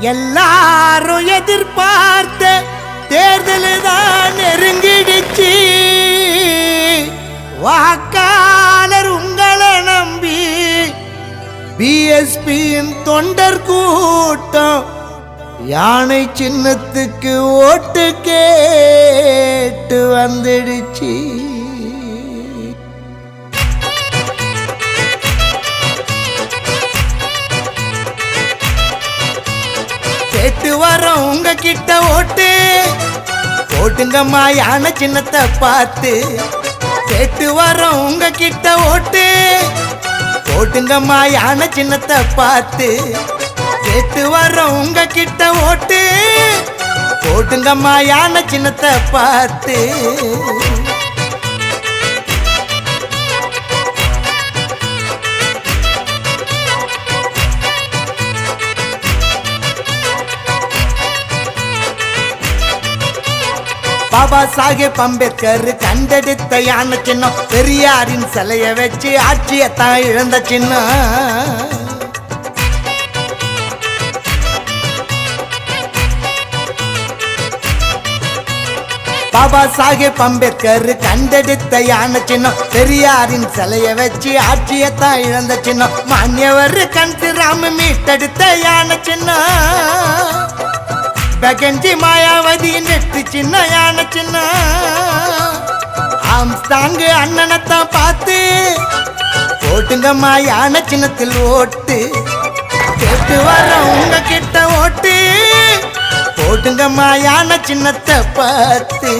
எல்லாரும் எதிர்பார்த்த தேர்தல் தான் நெருங்கிடுச்சு. வாக்காளர் உங்களை நம்பி பிஎஸ்பியின் தொண்டர் கூட்டம் யானை சின்னத்துக்கு ஓட்டு கேட்டு வந்துடுச்சு. வரோம் உங்க கிட்ட ஓட்டு. ஓட்டுங்கம்மா யானை சின்னத்தை பார்த்து. கேட்டு வரோம் உங்க கிட்ட ஓட்டு. ஓட்டுங்கம்மா யானை சின்னத்தை பார்த்து. கேட்டு வரோம் உங்க கிட்ட ஓட்டு. ஓட்டுங்கம்மா யானை சின்னத்தை பார்த்து. பாபா சாஹேப் அம்பேத்கர் கண்டெடுத்த யானை சின்னம். பெரியாரின் சிலைய வச்சு ஆட்சியத்தான் இழந்த சின்னம். பாபா சாஹேப் அம்பேத்கர் கண்டெடுத்த யானை சின்னம். பெரியாரின் சிலைய வச்சு ஆட்சியத்தான் இழந்த சின்னம். மான்யவர் ராம மீட்டெடுத்த யானை சின்னம். பகஞ்சி மாயாவதி நெட்டு சின்ன. யானை சின்ன ஆம்ஸ்தாங்கு அண்ணனைத்தான் பார்த்து ஓட்டுங்கம்மா யானை சின்னத்தில் ஓட்டு. கேட்டு வர உங்க கிட்ட ஓட்டு. போட்டுங்கம்மா யானை சின்னத்தை பார்த்து.